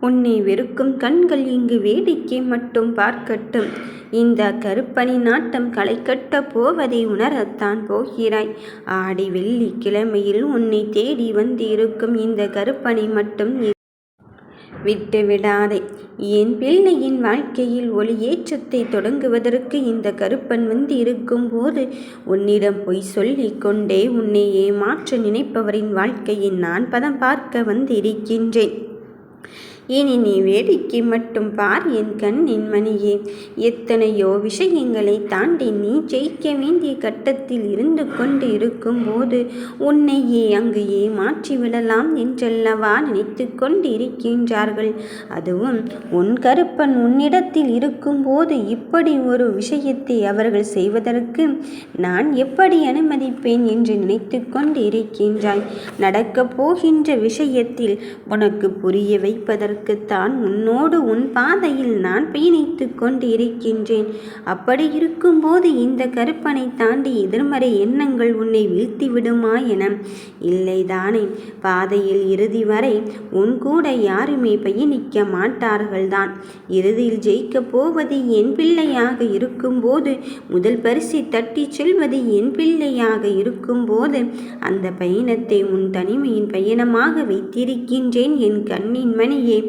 உன்னை வெறுக்கும் கண்கள் இங்கு வேடிக்கை மட்டும் பார்க்கட்டும். இந்த கருப்பணி நாட்டம் களைக்கட்ட போவதை உணரத்தான் போகிறாய். ஆடி வெள்ளி கிழமையில் உன்னை தேடி வந்திருக்கும் இந்த கருப்பனை மட்டும் விட்டுவிடாதே. விட்டு விடாதே என் பிள்ளையின் வாழ்க்கையில் ஒளியேற்றத்தை தொடங்குவதற்கு இந்த கருப்பன் வந்து இருக்கும்போது உன்னிடம் பொய் சொல்லிக் கொண்டே உன்னை ஏமாற்ற நினைப்பவரின் வாழ்க்கையின் நான் பதம் பார்க்க வந்திருக்கின்றேன். இனி நீ வேடிக்கை மட்டும் பார் என் கண்ணின் மணியே. எத்தனையோ விஷயங்களை தாண்டி நீ ஜெயிக்க வேண்டிய கட்டத்தில் இருந்து கொண்டு இருக்கும்போது உன்னையே அங்கேயே மாற்றிவிடலாம் என்றல்லவா நினைத்து கொண்டு இருக்கின்றார்கள் அதுவும் உன் கருப்பன் உன்னிடத்தில் இருக்கும்போது இப்படி ஒரு விஷயத்தை அவர்கள் செய்வதற்கு நான் எப்படி அனுமதிப்பேன் என்று நினைத்து கொண்டு இருக்கின்றாய் நடக்கப் போகின்ற விஷயத்தில் உனக்கு புரிய வைப்பதற்கு அதற்குத்தான் உன்னோடு உன் பாதையில் நான் பயணித்து கொண்டிருக்கின்றேன். அப்படி இருக்கும்போது இந்த கருப்பனை தாண்டி எதிர்மறை எண்ணங்கள் உன்னை வீழ்த்தி விடுமா என இல்லைதானே பாதையில் இறுதி வரை உன் கூட யாருமே பயணிக்க மாட்டார்கள்தான். இறுதியில் ஜெயிக்கப் போவது என் பிள்ளையாக இருக்கும்போது முதல் பரிசை தட்டி செல்வது என் பிள்ளையாக இருக்கும்போது அந்த பயணத்தை உன் தனிமையின் பயணமாக வைத்திருக்கின்றேன் என் கண்ணின் மணியே.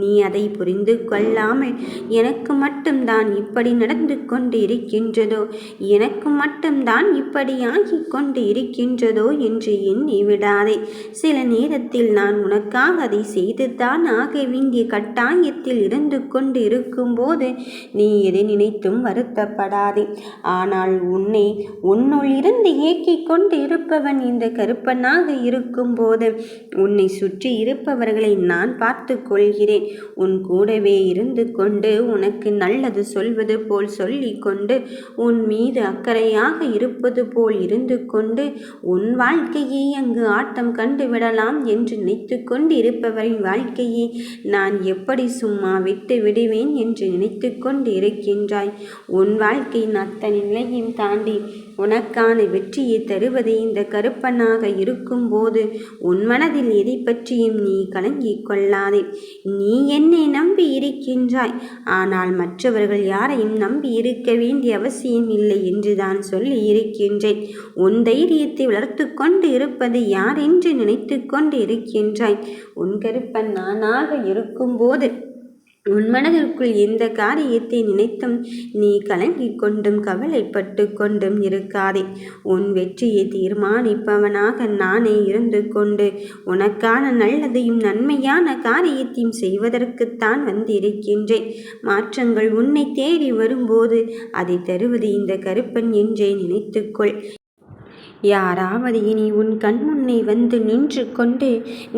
நீ அதை புரிந்து கொள்ளாமல் எனக்கு மட்டும்தான் இப்படி நடந்து கொண்டு இருக்கின்றதோ எனக்கு மட்டும்தான் இப்படி கொண்டு இருக்கின்றதோ என்று எண்ணி விடாதே. சில நேரத்தில் நான் உனக்காக அதை செய்துதான் ஆக வேண்டிய கட்டாயத்தில் இருந்து கொண்டு இருக்கும்போது நீ எதை நினைத்தும் வருத்தப்படாதே. ஆனால் உன்னை உன்னுள் இருந்து ஏக்கிக் கொண்டு இருப்பவன் இந்த கருப்பனாக இருக்கும்போது உன்னை சுற்றி இருப்பவர்களை நான் பார்த்து கொள்கிறேன். உன் கூடவே இருந்து கொண்டு உனக்கு நல்லது சொல்வது போல் சொல்லி கொண்டு உன் மீது அக்கறையாக இருப்பது போல் இருந்து கொண்டு உன் வாழ்க்கையை அங்கு ஆட்டம் கண்டு விடலாம் என்று நினைத்து கொண்டு இருப்பவரின் வாழ்க்கையை நான் எப்படி சும்மா விட்டு விடுவேன் என்று நினைத்து கொண்டு இருக்கின்றாய்? உன் வாழ்க்கையின் அத்தனை நிலையும் தாண்டி உனக்கான வெற்றியை தருவது இந்த கருப்பனாக இருக்கும்போது உன் மனதில் எதை பற்றியும் நீ கலங்கிக் கொள்ளாதே. நீ என்னை நம்பி இருக்கின்றாய். ஆனால் மற்றவர்கள் யாரையும் நம்பி இருக்க வேண்டிய அவசியம் இல்லை என்று தான் சொல்லி இருக்கின்றேன். உன் தைரியத்தை வளர்த்து கொண்டு இருப்பது யார் என்று நினைத்து கொண்டு இருக்கின்றாய். உன் கருப்பன் நானாக இருக்கும்போது உன் மனதிற்குள் எந்த காரியத்தை நினைத்தும் நீ கலங்கிக் கொண்டும் கவலைப்பட்டு கொண்டும் இருக்காதே. உன் வெற்றியை தீர்மானிப்பவனாக நானே இருந்து கொண்டு உனக்கான நல்லதையும் நன்மையான காரியத்தையும் செய்வதற்குத்தான் வந்திருக்கின்றேன். மாற்றங்கள் உன்னை தேடி வரும்போது அதை தருவது இந்த கருப்பன் என்றே நினைத்துக்கொள். யாராவது இனி உன் கண்முன்னே வந்து நின்று கொண்டு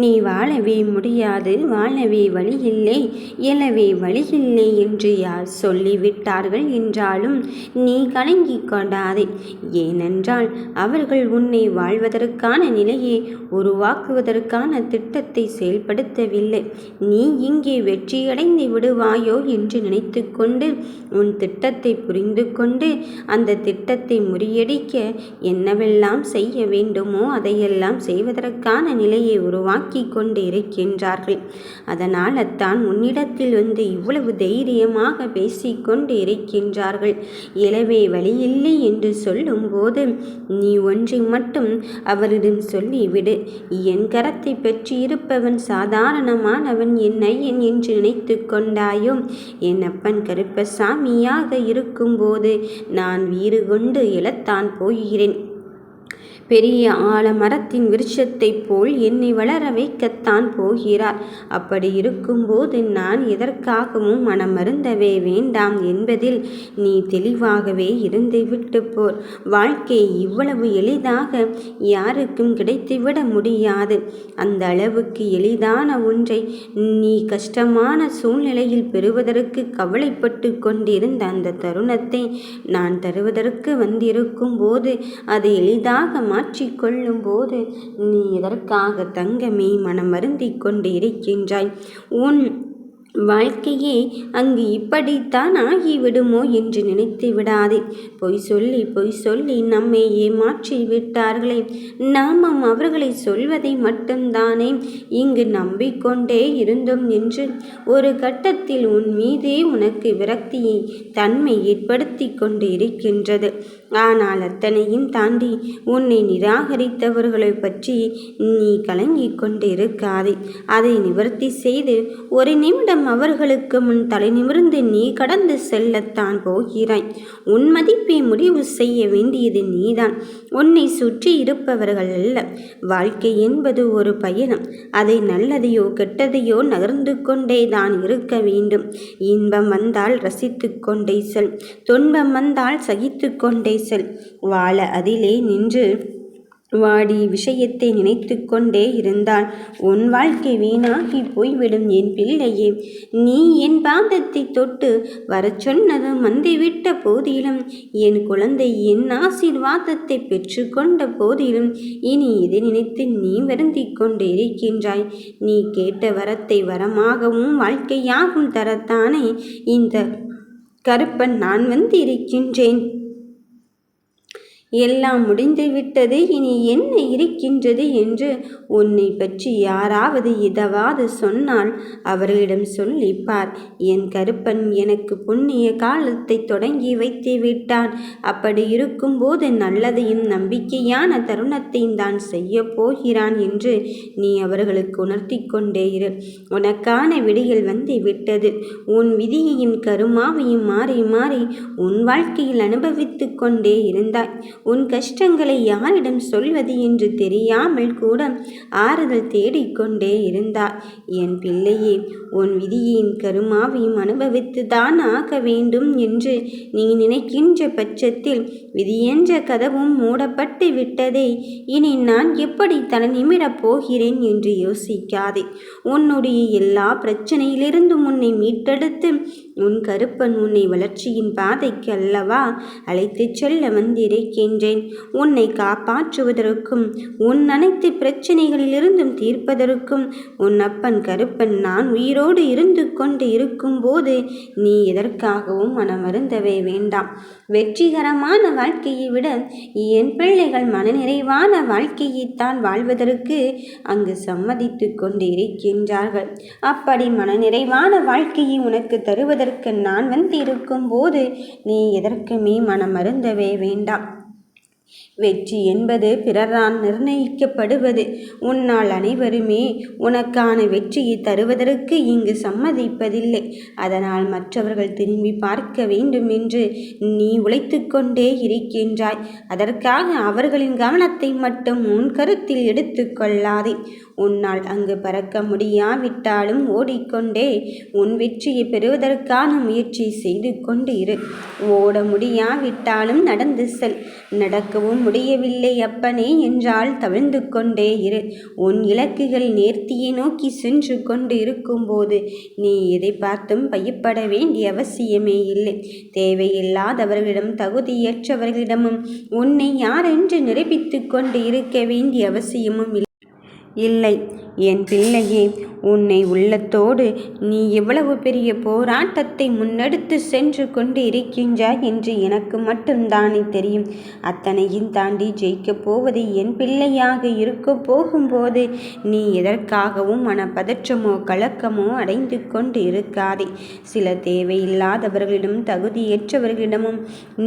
நீ வாழவே முடியாது வாழவே வழியில்லை எழவே வழியில்லை என்று யார் சொல்லிவிட்டார்கள் என்றாலும் நீ கலங்கிக் கொண்டாதே. ஏனென்றால் அவர்கள் உன்னை வாழ்வதற்கான நிலையை உருவாக்குவதற்கான திட்டத்தை செயல்படுத்தவில்லை. நீ இங்கே வெற்றியடைந்து விடுவாயோ என்று நினைத்து கொண்டு உன் திட்டத்தை புரிந்து கொண்டு அந்த திட்டத்தை முறியடிக்க என்னவெல்லாம் எதையெல்லாம் செய்ய வேண்டுமோ அதையெல்லாம் செய்வதற்கான நிலையை உருவாக்கி கொண்டு இருக்கின்றார்கள் அதனால் தான் உன்னிடத்தில் வந்து இவ்வளவு தைரியமாக பேசிக்கொண்டு இருக்கின்றார்கள் இளவே வழியில்லை என்று சொல்லும்போது நீ ஒன்றை மட்டும் அவரிடம் சொல்லிவிடு. என் கரத்தை பெற்றிருப்பவன் சாதாரணமானவன் என் ஐயன் என்று நினைத்து கொண்டாயோ? என் அப்பன் கருப்பசாமியாக இருக்கும்போது நான் வீறு கொண்டு எழத்தான் போகிறேன். பெரிய ஆலமரத்தின் விருட்சத்தைப் போல் என்னை வளர வைக்கத்தான் போகிறார். அப்படி இருக்கும்போது நான் எதற்காகவும் மனமருந்தவே வேண்டாம் என்பதில் நீ தெளிவாகவே இருந்து விட்டு போர். வாழ்க்கை இவ்வளவு எளிதாக யாருக்கும் கிடைத்துவிட முடியாது. அந்த அளவுக்கு எளிதான ஒன்றை நீ கஷ்டமான சூழ்நிலையில் பெறுவதற்கு கவலைப்பட்டு கொண்டிருந்த அந்த தருணத்தை நான் தருவதற்கு வந்திருக்கும் போது அது எளிதாக மாற்றிக்கொள்ளும் போது நீ எதற்காக தங்கமே மனம் வருந்திக் கொண்டு இருக்கின்றாய் உன் வாழ்க்கையே அங்கு இப்படித்தான் ஆகிவிடுமோ என்று நினைத்து விடாதே. பொய் சொல்லி பொய் சொல்லி நம்மை ஏமாற்றி விட்டார்களே. நாமும் அவர்களை சொல்வதை மட்டும்தானே இங்கு நம்பிக்கொண்டே இருந்தோம் என்று. ஒரு கட்டத்தில் உன் மீதே உனக்கு விரக்தியை தன்மை ஏற்படுத்தி கொண்டு இருக்கின்றது ஆனால் அத்தனையும் தாண்டி உன்னை நிராகரித்தவர்களை பற்றி நீ கலங்கிக் கொண்டிருக்காதே. அதை நிவர்த்தி செய்து ஒரு நிமிடம் அவர்களுக்கு முன் தலை நிமிர்ந்து நீ கடந்து செல்லத்தான் போகிறாய். உன் மதிப்பை முடிவு செய்ய வேண்டியது நீதான். உன்னை சுற்றி இருப்பவர்கள் அல்ல. வாழ்க்கை என்பது ஒரு பயணம். அதை நல்லதையோ கெட்டதையோ நகர்ந்து கொண்டே தான் இருக்க வேண்டும். இன்பம் வந்தால் ரசித்து கொண்டே செல். துன்பம் வந்தால் சகித்து கொண்டே பேசல். வாழ அதிலே நின்று வாடி விஷயத்தை நினைத்து கொண்டே இருந்தான். உன் வாழ்க்கை வீணாகி போய்விடும் என் பிள்ளையே. நீ என் பாந்தத்தை தொட்டு வர சொன்னதும் வந்துவிட்ட போதிலும் என் குழந்தை என் ஆசீர்வாதத்தை பெற்றுக்கொண்ட போதிலும் இனி இதை நினைத்து நீ வருந்திக் கொண்டு இருக்கின்றாய். நீ கேட்ட வரத்தை வரமாகவும் வாழ்க்கையாகும் தரத்தானே. இந்த கருப்பன் நான் வந்து இருக்கின்றேன். எல்லாம் முடிந்துவிட்டது இனி என்ன இருக்கின்றது என்று உன்னை பற்றி யாராவது இதவாது சொன்னால் அவர்களிடம் சொல்லிப்பார். என் கருப்பன் எனக்கு புண்ணிய காலத்தை தொடங்கி வைத்து விட்டான். அப்படி இருக்கும்போது நல்லதையும் நம்பிக்கையான தருணத்தையும் தான் செய்ய போகிறான் என்று நீ அவர்களுக்கு உணர்த்தி கொண்டே இரு. உனக்கான விடிகள் வந்து விட்டது. உன் விதியையும் கருமாவையும் மாறி மாறி உன் வாழ்க்கையில் அனுபவித்து கொண்டே இருந்தாய். உன் கஷ்டங்களை யாரிடம் சொல்வது என்று தெரியாமல் கூட ஆறுதல் தேடிக்கொண்டே இருந்தார். என் பிள்ளையே உன் விதியின் கருமாவையும் அனுபவித்து தான் ஆக வேண்டும் என்று நீ நினைக்கின்ற பட்சத்தில் விதியென்ற கதவும் மூடப்பட்டு விட்டதே. இனி நான் எப்படி தலை நிமிடப் போகிறேன் என்று யோசிக்காதே. உன்னுடைய எல்லா பிரச்சனையிலிருந்தும் உன்னை மீட்டெடுத்து உன் கருப்பன் உன்னை வளர்ச்சியின் பாதைக்கு அல்லவா அழைத்துச் செல்ல வந்திருக்கின்றேன். உன்னை காப்பாற்றுவதற்கும் உன் அனைத்து பிரச்சனைகளிலிருந்தும் தீர்ப்பதற்கும் உன் அப்பன் கருப்பன் நான் உயிரோடு இருந்து கொண்டு இருக்கும்போது நீ எதற்காகவும் மனமருந்தவே வேண்டாம். வெற்றிகரமான வாழ்க்கையை விட என் பிள்ளைகள் மனநிறைவான வாழ்க்கையைத்தான் வாழ்வதற்கு அங்கு சம்மதித்து கொண்டு இருக்கின்றார்கள் அப்படி மனநிறைவான வாழ்க்கையை உனக்கு தருவதற்கு அதற்கு நான் வந்திருக்கும் போது நீ எதற்குமே மனமருந்தவே வேண்டாம். வெற்றி என்பது பிறரால் நிர்ணயிக்கப்படுவது. உன்னால் அனைவருமே உனக்கான வெற்றியை தருவதற்கு இங்கு சம்மதிப்பதில்லை. அதனால் மற்றவர்கள் திரும்பி பார்க்க வேண்டும் என்று நீ உழைத்து கொண்டே இருக்கின்றாய். அதற்காக அவர்களின் கவனத்தை மட்டும் உன் கருத்தில் எடுத்துக்கொள்ளாதே உன்னால் அங்கு பறக்க முடியாவிட்டாலும் ஓடிக்கொண்டே உன் வெற்றியை பெறுவதற்கான முயற்சி செய்து கொண்டு இரு ஓட முடியாவிட்டாலும் நடந்து செல். நடக்கவும் முடியவில்லை அப்பனே என்றால் தவிழ்ந்து கொண்டே இரு. உன் இலக்குகள் நேர்த்தியை நோக்கி சென்று கொண்டு இருக்கும்போது நீ எதை பார்த்தும் பயப்பட வேண்டிய அவசியமே இல்லை. தேவையில்லாதவர்களிடம் தகுதியற்றவர்களிடமும் உன்னை யாரென்று நிரூபித்து கொண்டு இருக்க வேண்டிய அவசியமும் இல்லை. இல்லை. என் பிள்ளையே உன்னை உள்ளத்தோடு நீ எவ்வளவு பெரிய போராட்டத்தை முன்னெடுத்து சென்று கொண்டு இருக்கின்றாய் என்று எனக்கு மட்டும்தானே தெரியும். அத்தனையும் தாண்டி ஜெயிக்கப் போவது என் பிள்ளையாக இருக்க போகும்போது நீ எதற்காகவும் மனப்பதற்றமோ கலக்கமோ அடைந்து கொண்டு இருக்காதே சில தேவையில்லாதவர்களிடம் தகுதியற்றவர்களிடமும்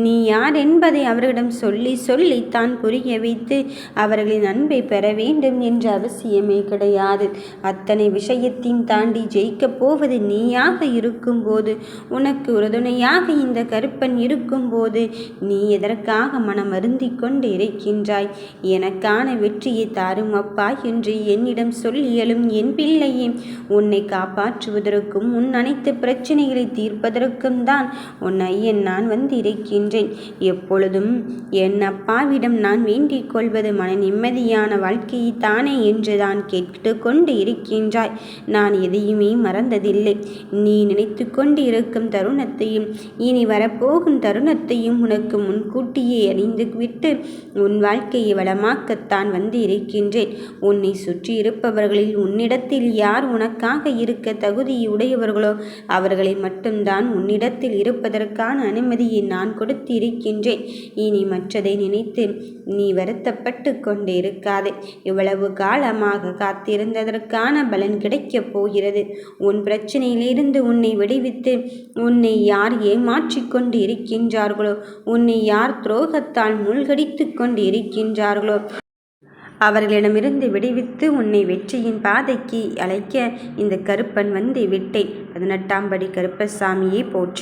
நீ யார் என்பதை அவர்களிடம் சொல்லி சொல்லி தான் புரிய வைத்து அவர்களின் அன்பை பெற வேண்டும் என்ற அவசியம் கிடையாது. அத்தனை விஷயத்தையும் தாண்டி ஜெயிக்கப் போவது நீயாக இருக்கும்போது உனக்கு உறுதுணையாக இந்த கருப்பன் இருக்கும்போது நீ எதற்காக மனம் அருந்தி கொண்டு இருக்கின்றாய்? எனக்கான வெற்றியை தாரும் அப்பா என்று என்னிடம் சொல்லியலும் என் பிள்ளையே உன்னை காப்பாற்றுவதற்கும் உன் அனைத்து பிரச்சனைகளை தீர்ப்பதற்கும் தான் உன் ஐயன் நான் வந்து இருக்கின்றேன் எப்பொழுதும் என் அப்பாவிடம் நான் வேண்டிக் கொள்வது மன நிம்மதியான வாழ்க்கையை தானே என்று என்றுதான் கேட்டு கொண்டு இருக்கின்றாய் நான் எதையுமே மறந்ததில்லை. நீ நினைத்து கொண்டு இருக்கும் தருணத்தையும் இனி வரப்போகும் தருணத்தையும் உனக்கு முன்கூட்டியே அறிந்து விட்டு உன் வாழ்க்கையை வளமாக்கத்தான் வந்து இருக்கின்றேன் உன்னை சுற்றி இருப்பவர்களில் உன்னிடத்தில் யார் உனக்காக இருக்க தகுதியுடையவர்களோ அவர்களை மட்டும்தான் உன்னிடத்தில் இருப்பதற்கான அனுமதியை நான் கொடுத்து இருக்கின்றேன் இனி மற்றதை நினைத்து நீ வருத்தப்பட்டு கொண்டு இருக்காதே இவ்வளவு காலமாக காத்திருந்ததற்கான பலன் கிடைக்கப் போகிறது. உன் பிரச்சனையிலிருந்து உன்னை விடுவித்து உன்னை யார் ஏமாற்றிக்கொண்டு இருக்கின்றார்களோ உன்னை யார் துரோகத்தால் மூழ்கடித்து கொண்டு இருக்கின்றார்களோ அவர்களிடமிருந்து விடுவித்து உன்னை வெற்றியின் பாதைக்கு அழைக்க இந்த கருப்பன் வந்து விட்டேன். பதினெட்டாம் படி கருப்பசாமியை போற்றி.